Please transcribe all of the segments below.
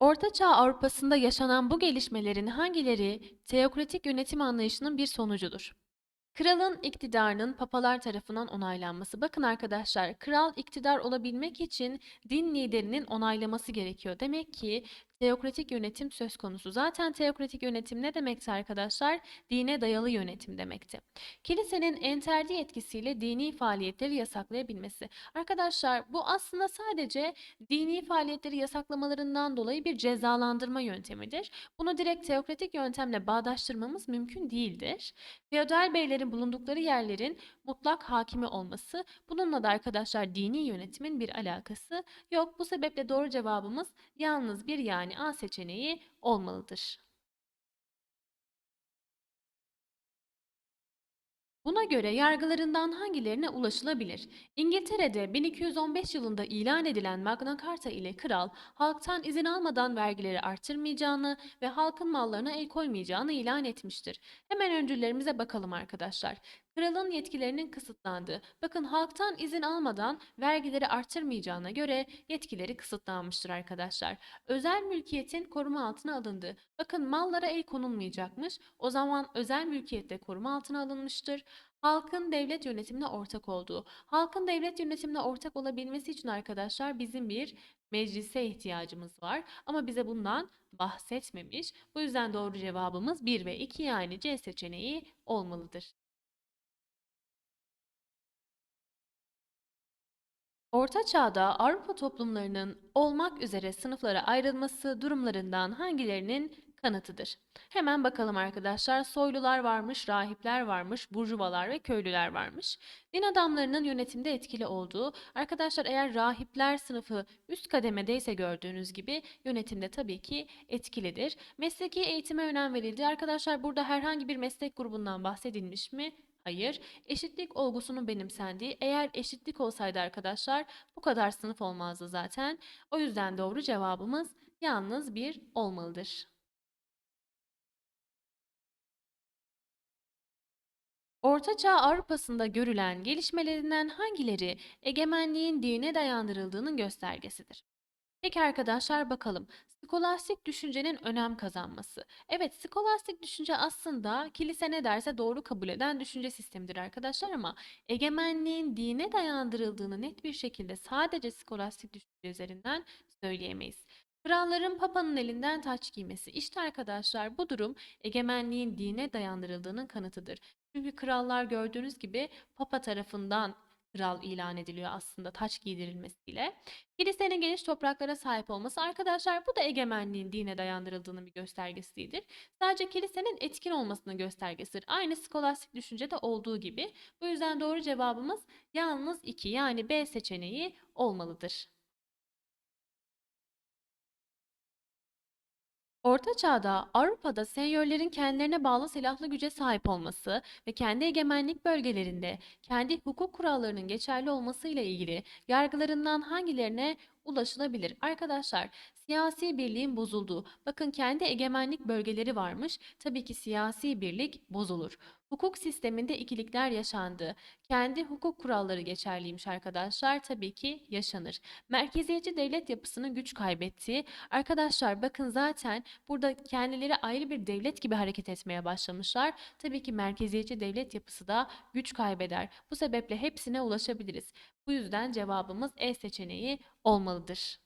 Orta Çağ Avrupa'sında yaşanan bu gelişmelerin hangileri teokratik yönetim anlayışının bir sonucudur? Kralın iktidarının papalar tarafından onaylanması. Bakın arkadaşlar, kral iktidar olabilmek için din liderinin onaylaması gerekiyor. Demek ki teokratik yönetim söz konusu. Zaten teokratik yönetim ne demekti arkadaşlar? Dine dayalı yönetim demekti. Kilisenin enterdi etkisiyle dini faaliyetleri yasaklayabilmesi. Arkadaşlar bu aslında sadece dini faaliyetleri yasaklamalarından dolayı bir cezalandırma yöntemidir. Bunu direkt teokratik yöntemle bağdaştırmamız mümkün değildir. Feodal beylerin bulundukları yerlerin mutlak hakimi olması, bununla da arkadaşlar dini yönetimin bir alakası yok. Bu sebeple doğru cevabımız yalnız bir yani A seçeneği olmalıdır. Buna göre yargılarından hangilerine ulaşılabilir? İngiltere'de 1215 yılında ilan edilen Magna Carta ile kral halktan izin almadan vergileri artırmayacağını ve halkın mallarına el koymayacağını ilan etmiştir. Hemen öncüllerimize bakalım arkadaşlar. Kralın yetkilerinin kısıtlandığı. Bakın halktan izin almadan vergileri artırmayacağına göre yetkileri kısıtlanmıştır arkadaşlar. Özel mülkiyetin koruma altına alındığı. Bakın mallara el konulmayacakmış. O zaman özel mülkiyet de koruma altına alınmıştır. Halkın devlet yönetimine ortak olduğu. Halkın devlet yönetimine ortak olabilmesi için arkadaşlar bizim bir meclise ihtiyacımız var. Ama bize bundan bahsetmemiş. Bu yüzden doğru cevabımız 1 ve 2 yani C seçeneği olmalıdır. Orta Çağ'da Avrupa toplumlarının olmak üzere sınıflara ayrılması durumlarından hangilerinin kanıtıdır? Hemen bakalım arkadaşlar. Soylular varmış, rahipler varmış, burjuvalar ve köylüler varmış. Din adamlarının yönetimde etkili olduğu, arkadaşlar eğer rahipler sınıfı üst kademedeyse gördüğünüz gibi yönetimde tabii ki etkilidir. Mesleki eğitime önem verildi. Arkadaşlar burada herhangi bir meslek grubundan bahsedilmiş mi? Hayır. Eşitlik olgusunun benimsendiği. Eğer eşitlik olsaydı arkadaşlar bu kadar sınıf olmazdı zaten. O yüzden doğru cevabımız yalnız bir olmalıdır. Orta Çağ Avrupa'sında görülen gelişmelerinden hangileri egemenliğin dine dayandırıldığının göstergesidir? Peki arkadaşlar bakalım. Skolastik düşüncenin önem kazanması. Evet, skolastik düşünce aslında kilise ne derse doğru kabul eden düşünce sistemidir arkadaşlar ama egemenliğin dine dayandırıldığını net bir şekilde sadece skolastik düşünce üzerinden söyleyemeyiz. Kralların papanın elinden taç giymesi. İşte arkadaşlar bu durum egemenliğin dine dayandırıldığının kanıtıdır. Çünkü krallar gördüğünüz gibi papa tarafından kral ilan ediliyor aslında taç giydirilmesiyle. Kilisenin geniş topraklara sahip olması arkadaşlar bu da egemenliğin dine dayandırıldığının bir göstergesidir. Sadece kilisenin etkin olmasının göstergesidir. Aynı skolastik düşüncede olduğu gibi. Bu yüzden doğru cevabımız yalnız 2 yani B seçeneği olmalıdır. Orta Çağ'da Avrupa'da senyörlerin kendilerine bağlı silahlı güce sahip olması ve kendi egemenlik bölgelerinde kendi hukuk kurallarının geçerli olmasıyla ilgili yargılarından hangilerine ulaşılabilir? Arkadaşlar, siyasi birliğin bozulduğu. Bakın kendi egemenlik bölgeleri varmış. Tabii ki siyasi birlik bozulur. Hukuk sisteminde ikilikler yaşandı. Kendi hukuk kuralları geçerliymiş arkadaşlar. Tabii ki yaşanır. Merkeziyetçi devlet yapısının güç kaybettiği. Arkadaşlar bakın zaten burada kendileri ayrı bir devlet gibi hareket etmeye başlamışlar. Tabii ki merkeziyetçi devlet yapısı da güç kaybeder. Bu sebeple hepsine ulaşabiliriz. Bu yüzden cevabımız E seçeneği olmalıdır.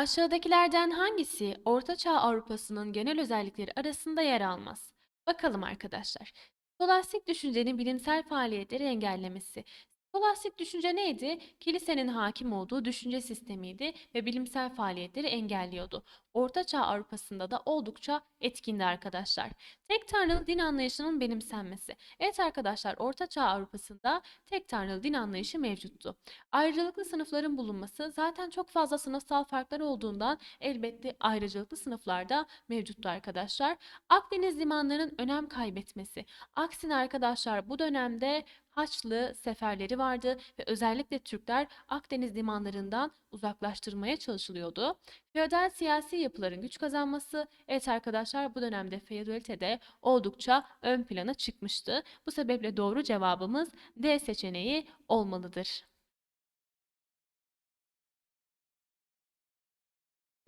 Aşağıdakilerden hangisi Orta Çağ Avrupa'sının genel özellikleri arasında yer almaz? Bakalım arkadaşlar. Skolastik düşüncenin bilimsel faaliyetleri engellemesi. Skolastik düşünce neydi? Kilisenin hakim olduğu düşünce sistemiydi ve bilimsel faaliyetleri engelliyordu. Orta Çağ Avrupa'sında da oldukça etkindi arkadaşlar. Tek tanrılı din anlayışının benimsenmesi. Evet arkadaşlar Orta Çağ Avrupa'sında tek tanrılı din anlayışı mevcuttu. Ayrıcalıklı sınıfların bulunması zaten çok fazla sınıfsal farklar olduğundan elbette ayrıcalıklı sınıflarda mevcuttu arkadaşlar. Akdeniz limanlarının önem kaybetmesi. Aksine arkadaşlar bu dönemde Haçlı seferleri vardı ve özellikle Türkler Akdeniz limanlarından uzaklaştırmaya çalışılıyordu. Feodal siyasi yapıların güç kazanması, evet arkadaşlar bu dönemde feodalite de oldukça ön plana çıkmıştı. Bu sebeple doğru cevabımız D seçeneği olmalıdır.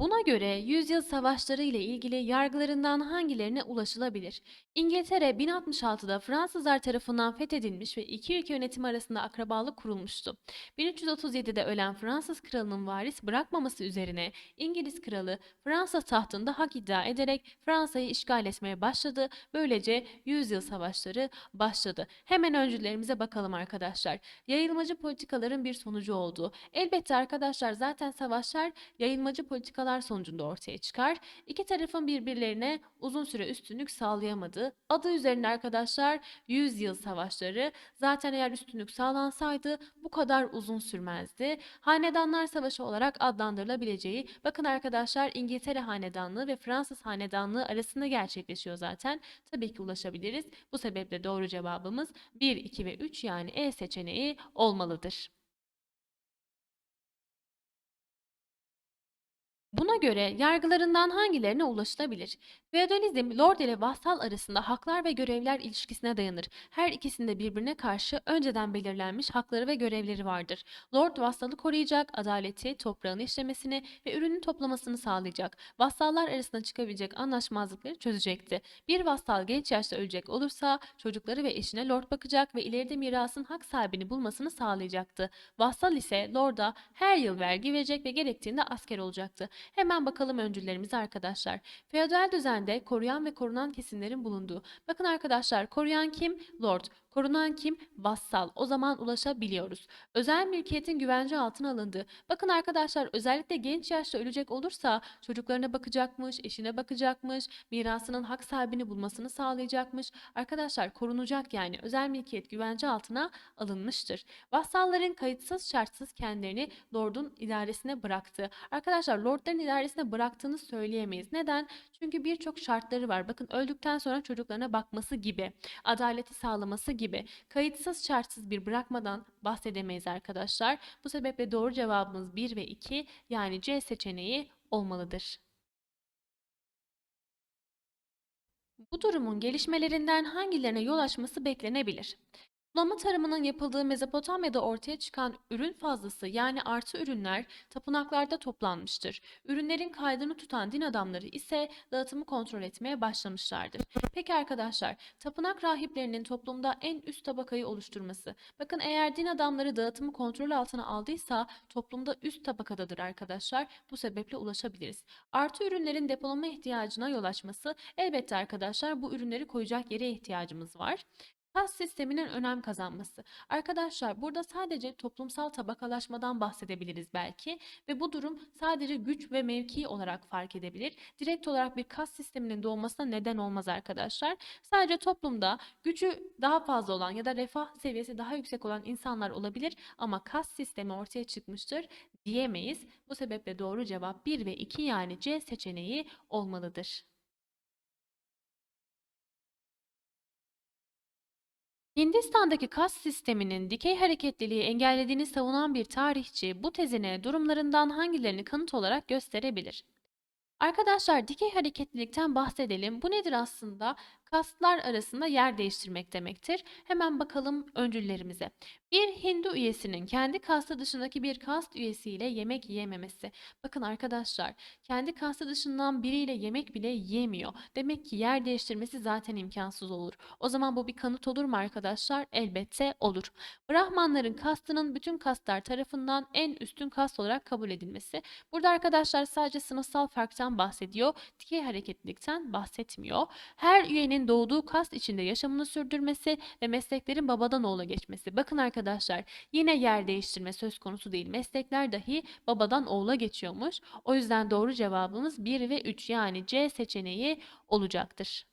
Buna göre yüzyıl savaşları ile ilgili yargılarından hangilerine ulaşılabilir? İngiltere 1066'da Fransızlar tarafından fethedilmiş ve iki ülke yönetimi arasında akrabalık kurulmuştu. 1337'de ölen Fransız kralının varis bırakmaması üzerine İngiliz kralı Fransa tahtında hak iddia ederek Fransa'yı işgal etmeye başladı. Böylece yüzyıl savaşları başladı. Hemen öncülerimize bakalım arkadaşlar. Yayılmacı politikaların bir sonucu oldu. Elbette arkadaşlar zaten savaşlar yayılmacı politikalar sonucunda ortaya çıkar. İki tarafın birbirlerine uzun süre üstünlük sağlayamadı. Adı üzerinde arkadaşlar 100 yıl savaşları. Zaten eğer üstünlük sağlansaydı bu kadar uzun sürmezdi. Hanedanlar Savaşı olarak adlandırılabileceği bakın arkadaşlar İngiltere Hanedanlığı ve Fransız Hanedanlığı arasında gerçekleşiyor zaten. Tabii ki ulaşabiliriz. Bu sebeple doğru cevabımız 1, 2 ve 3 yani E seçeneği olmalıdır. Buna göre yargılarından hangilerine ulaşılabilir? Feodalizm, lord ile vassal arasında haklar ve görevler ilişkisine dayanır. Her ikisinde birbirine karşı önceden belirlenmiş hakları ve görevleri vardır. Lord vassalı koruyacak, adaleti, toprağın işlemesini ve ürünün toplamasını sağlayacak. Vassallar arasında çıkabilecek anlaşmazlıkları çözecekti. Bir vassal genç yaşta ölecek olursa çocukları ve eşine lord bakacak ve ileride mirasın hak sahibini bulmasını sağlayacaktı. Vassal ise lorda her yıl vergi verecek ve gerektiğinde asker olacaktı. Hemen bakalım öncüllerimize arkadaşlar. Feodal düzende koruyan ve korunan kesimlerin bulunduğu. Bakın arkadaşlar koruyan kim? Lord. Korunan kim? Vassal. O zaman ulaşabiliyoruz. Özel mülkiyetin güvence altına alındığı. Bakın arkadaşlar özellikle genç yaşta ölecek olursa çocuklarına bakacakmış, eşine bakacakmış, mirasının hak sahibini bulmasını sağlayacakmış. Arkadaşlar korunacak yani özel mülkiyet güvence altına alınmıştır. Vassalların kayıtsız şartsız kendilerini lordun idaresine bıraktı. Arkadaşlar lordların idaresine bıraktığını söyleyemeyiz. Neden? Çünkü birçok şartları var. Bakın öldükten sonra çocuklarına bakması gibi, adaleti sağlaması gibi kayıtsız şartsız bir bırakmadan bahsedemeyiz arkadaşlar. Bu sebeple doğru cevabımız 1 ve 2 yani C seçeneği olmalıdır. Bu durumun gelişmelerinden hangilerine yol açması beklenebilir? Sulama tarımının yapıldığı Mezopotamya'da ortaya çıkan ürün fazlası yani artı ürünler tapınaklarda toplanmıştır. Ürünlerin kaydını tutan din adamları ise dağıtımı kontrol etmeye başlamışlardır. Peki arkadaşlar, tapınak rahiplerinin toplumda en üst tabakayı oluşturması. Bakın eğer din adamları dağıtımı kontrol altına aldıysa toplumda üst tabakadadır arkadaşlar. Bu sebeple ulaşabiliriz. Artı ürünlerin depolama ihtiyacına yol açması. Elbette arkadaşlar bu ürünleri koyacak yere ihtiyacımız var. Kas sisteminin önem kazanması. Arkadaşlar burada sadece toplumsal tabakalaşmadan bahsedebiliriz belki ve bu durum sadece güç ve mevki olarak fark edebilir. Direkt olarak bir kas sisteminin doğmasına neden olmaz arkadaşlar. Sadece toplumda gücü daha fazla olan ya da refah seviyesi daha yüksek olan insanlar olabilir ama kas sistemi ortaya çıkmıştır diyemeyiz. Bu sebeple doğru cevap 1 ve 2 yani C seçeneği olmalıdır. Hindistan'daki kas sisteminin dikey hareketliliği engellediğini savunan bir tarihçi bu tezine durumlarından hangilerini kanıt olarak gösterebilir? Arkadaşlar dikey hareketlilikten bahsedelim. Bu nedir aslında? Kastlar arasında yer değiştirmek demektir. Hemen bakalım öncüllerimize. Bir Hindu üyesinin kendi kastı dışındaki bir kast üyesiyle yemek yiyememesi. Bakın arkadaşlar, kendi kastı dışından biriyle yemek bile yiyemiyor. Demek ki yer değiştirmesi zaten imkansız olur. O zaman bu bir kanıt olur mu arkadaşlar? Elbette olur. Brahmanların kastının bütün kastlar tarafından en üstün kast olarak kabul edilmesi. Burada arkadaşlar sadece sınıfsal farktan bahsediyor. Dikey hareketlilikten bahsetmiyor. Her üyenin doğduğu kast içinde yaşamını sürdürmesi ve mesleklerin babadan oğula geçmesi. Bakın arkadaşlar yine yer değiştirme söz konusu değil. Meslekler dahi babadan oğula geçiyormuş. O yüzden doğru cevabımız 1 ve 3 yani C seçeneği olacaktır.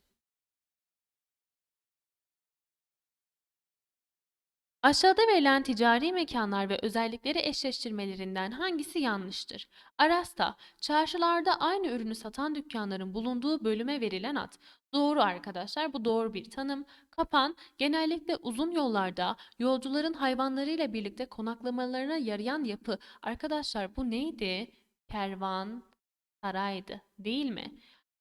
Aşağıda verilen ticari mekanlar ve özellikleri eşleştirmelerinden hangisi yanlıştır? Arasta, çarşılarda aynı ürünü satan dükkanların bulunduğu bölüme verilen ad. Doğru arkadaşlar, bu doğru bir tanım. Kapan, genellikle uzun yollarda yolcuların hayvanlarıyla birlikte konaklamalarına yarayan yapı. Arkadaşlar bu neydi? Kervan, saraydı, değil mi?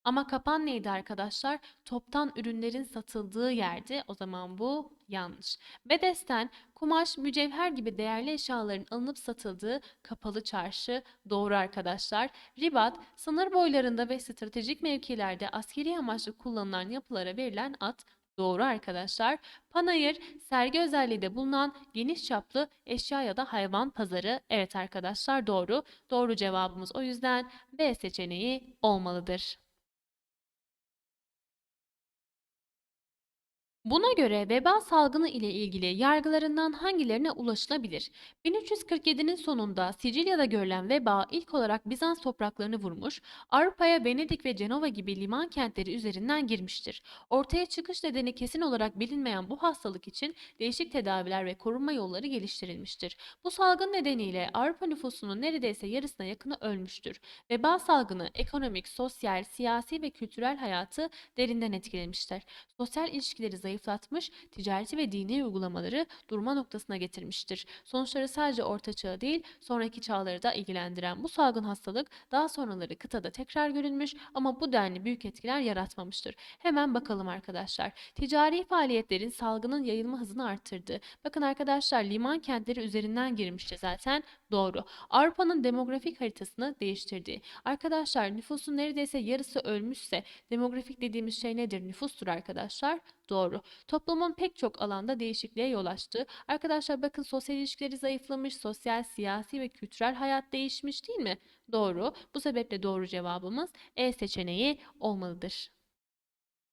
Ama kapan neydi arkadaşlar? Toptan ürünlerin satıldığı yerdi. O zaman bu yanlış. Bedesten kumaş, mücevher gibi değerli eşyaların alınıp satıldığı kapalı çarşı doğru arkadaşlar. Ribat sınır boylarında ve stratejik mevkilerde askeri amaçlı kullanılan yapılara verilen ad Doğru arkadaşlar. Panayır, sergi özelliği de bulunan geniş çaplı eşya ya da hayvan pazarı. Evet arkadaşlar doğru. Doğru cevabımız o yüzden B seçeneği olmalıdır. Buna göre veba salgını ile ilgili yargılarından hangilerine ulaşılabilir? 1347'nin sonunda Sicilya'da görülen veba ilk olarak Bizans topraklarını vurmuş, Avrupa'ya Venedik ve Cenova gibi liman kentleri üzerinden girmiştir. Ortaya çıkış nedeni kesin olarak bilinmeyen bu hastalık için değişik tedaviler ve korunma yolları geliştirilmiştir. Bu salgın nedeniyle Avrupa nüfusunun neredeyse yarısına yakını ölmüştür. Veba salgını ekonomik, sosyal, siyasi ve kültürel hayatı derinden etkilemiştir. Sosyal ilişkileri zayıflatmış, ticareti ve dini uygulamaları durma noktasına getirmiştir. Sonuçları sadece orta çağı değil, sonraki çağları da ilgilendiren bu salgın hastalık daha sonraları kıtada tekrar görülmüş ama bu denli büyük etkiler yaratmamıştır. Hemen bakalım arkadaşlar. Ticari faaliyetlerin salgının yayılma hızını arttırdı. Bakın arkadaşlar liman kentleri üzerinden girmişti zaten. Doğru. Avrupa'nın demografik haritasını değiştirdi. Arkadaşlar nüfusun neredeyse yarısı ölmüşse demografik dediğimiz şey nedir? Nüfustur arkadaşlar. Doğru. Toplumun pek çok alanda değişikliğe yol açtı. Arkadaşlar bakın sosyal ilişkileri zayıflamış, sosyal, siyasi ve kültürel hayat değişmiş değil mi? Doğru. Bu sebeple doğru cevabımız E seçeneği olmalıdır.